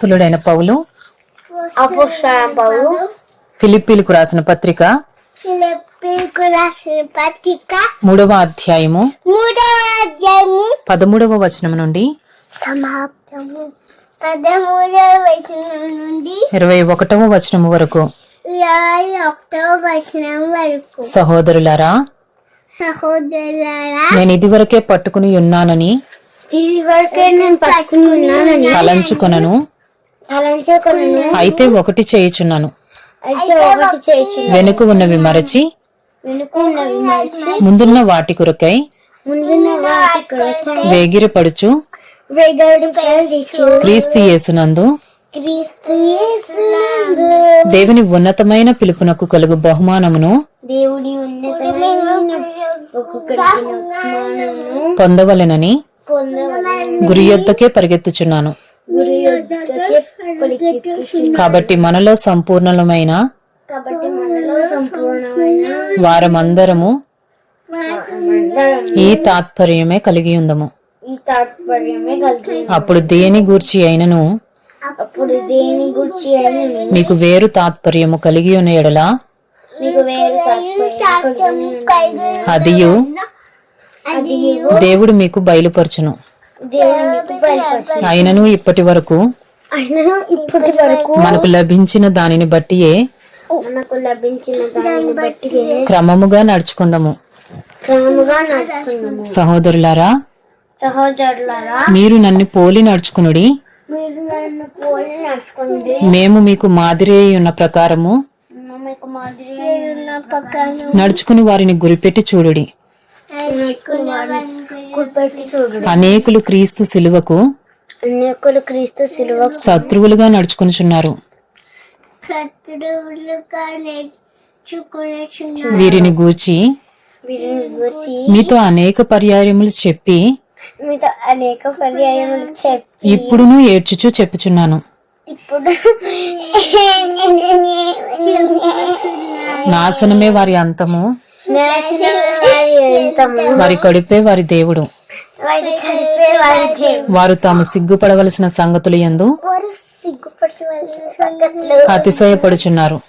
అపోస్తులుడైన పౌలు ఫిలిప్పీలకు రాసిన పత్రిక పత్రిక మూడవ అధ్యాయము మూడవ అధ్యాయము పదమూడవ వచనం నుండి సమాప్తము. పదమూడవ వచనం నుండి ఇరవై ఒకటవ వరకు. వచనం వరకు. సహోదరులారా సహోదరులారా నేను ఇదివరకే పట్టుకుని ఉన్నానని ఇది వరకే నేను పట్టుకుని ఉన్నానని తలంచుకొనను. అయితే ఒకటి చేయుచున్నాను. అయితే ఒకటి చేసి వెనుక ఉన్నవి మరచి ముందున్న వాటి కొరకై ముందున్న వాటి కొరకై వేగిరపడుచు క్రీస్తు యేసునందు క్రీస్తు యేసునందు. దేవుని ఉన్నతమైన పిలుపునకు కలుగు బహుమానమును పొందవలెనని పొందవలెను గురి యొద్దకే పరిగెత్తుచున్నాను గురి యొద్దకే పరిగెత్తుచున్నాను. కాబట్టి మనలో సంపూర్ణమైన కాబట్టి మనలో సంపూర్ణమైన వారమందరము ఈ తాత్పర్యమే కలిగి ఉందము. ఈ తాత్పర్యమే కలిగి అప్పుడు దేని గూర్చి అయినను? అప్పుడు దేని గురించి మీకు వేరు తాత్పర్యము కలిగి ఉన్న ఎడల మీకు వేరు తాత్పర్యం అదియు అది దేవుడు మీకు బయలుపరచును. అయినను ఇప్పటి వరకు అయినను ఇప్పటి వరకు మనకు లభించిన దానిని బట్టియే మనకు లభించిన దానిని బట్టి క్రమముగా నడుచుకుందాము. క్రమముగా నడుచుకున్నాము సహోదరులారా సహోదరులారా మీరు నన్ను పోలి నడుచుకునుడి. మీరు నన్ను పోలి నడుచుకోండి మేము మీకు మాదిరి అయి ఉన్న ప్రకారము మీకు మాదిరి ఉన్న పక్కన నడుచుకుని వారిని గురిపెట్టి చూడుడి. అనేకులు క్రీస్తు సిలువకు అనేకులు క్రీస్తు సిలువ శత్రువులుగా నడుచుకునిచున్నారు. వీరిని గూర్చి మీతో అనేక పర్యాయములు చెప్పి మీతో అనేక పర్యాయములు చెప్పి ఇప్పుడును ఏడ్చుచూ చెప్పుచున్నాను. ఇప్పుడు నాశనమే వారి అంతము. వారి కడుపే వారి దేవుడు. వారి కలిపే వారి దేవుడు. వారు తాము సిగ్గుపడవలసిన సంగతులు ఎందు వారు సిగ్గుపరచవలసిన సంగతులు. అతిశయపడుచున్నారు.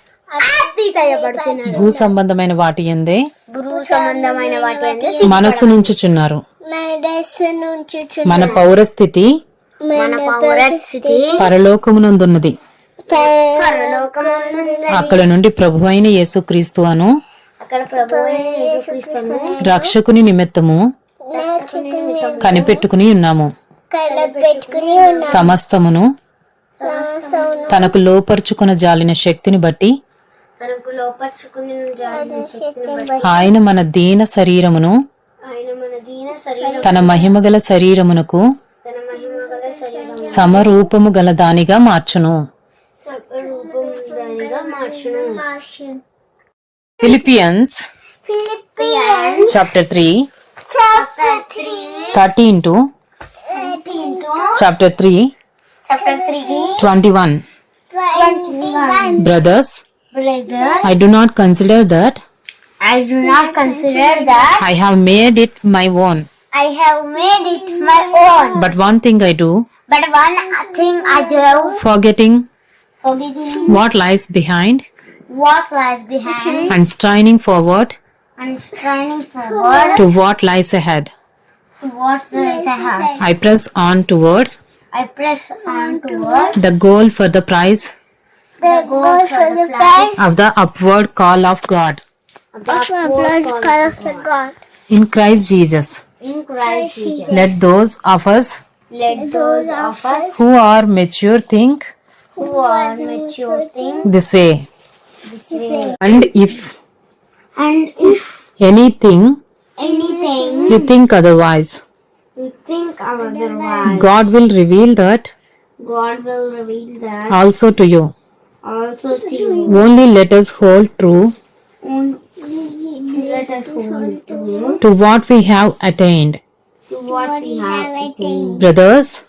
భూ సంబంధమైన వాటి ఎందే మనస్సు నుంచుచున్నారు. మన పౌరస్థితి మన పౌరస్థితి పరలోకమునందున్నది. అక్కడ నుండి ప్రభు అయిన యేసుక్రీస్తు అను రక్షకుని నిమిత్తము కనిపెట్టుకుని ఉన్నాము. సమస్తమును తనకు లోపరుచుకున్న జాలిన శక్తిని బట్టి తనకు లోపరుచుకుని జాలిన శక్తిని బట్టి ఆయన మన దీన శరీరమును తన మహిమగల శరీరమునకు తన మహిమ గల శరీరం సమరూపము గల దానిగా మార్చును. Philippians Philippians chapter 3 chapter 3 13 to 13 to chapter 3 chapter 3 21 21 Brothers Brothers I do not consider that I do not consider that I have made it my own. I have made it my own. But one thing I do but one thing I do forgetting forgetting what lies behind what lies behind. And straining forward and straining forward to what lies ahead. to what lies ahead. I press on toward? I press on toward. The goal for the prize? The goal for the prize. Of the upward call of God. Of the upward call of God. In Christ Jesus. in Christ Jesus. Let those of us Let those of us who are mature think who are mature think this way. And if And if anything anything you think otherwise, you think otherwise, God will reveal that God will reveal that also to you. also to you. Only let us hold true Only Let us hold to to what we have attained. to what we have attained. Brothers,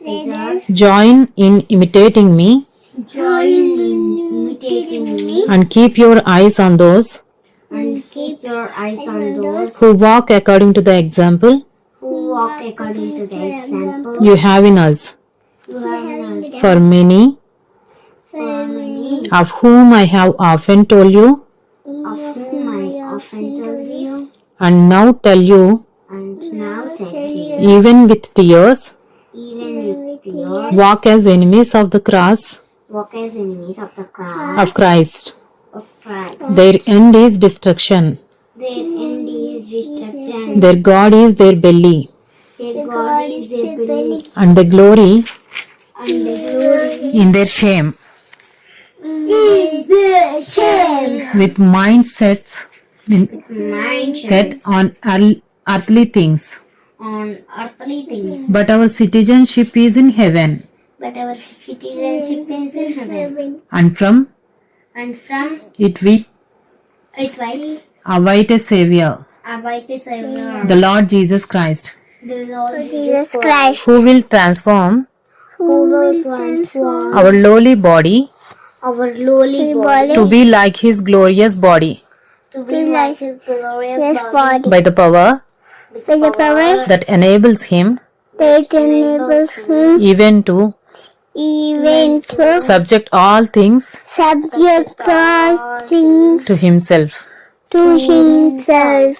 Brothers, join in imitating me join in imitating me and keep your eyes on those and keep your eyes on those who walk according to the example who walk according to the example you have in us. You have knowledge. for many For many of whom I have often told you of whom I often told you, and now tell you, and now tell you, even with tears, even with your walk as enemies of the cross walk as enemies of the cross of Christ. of Christ. Their end is destruction, Their end is destruction. their God is their belly, Their God is their belly, and the glory and the glory in their shame. is their shame. With mindsets Mind set on earthly things, on earthly things, but our citizenship is in heaven, but our citizenship is in heaven. and from? And from? It we it we await a Savior, await the Savior, the Lord Jesus Christ, the Lord Jesus Christ, who will transform who will transform our lowly body our lowly body? to be like His glorious body? To be like His glorious body. by the power With the power that enables Him that enables Him even to even to subject all things subject all things to Himself. to Himself.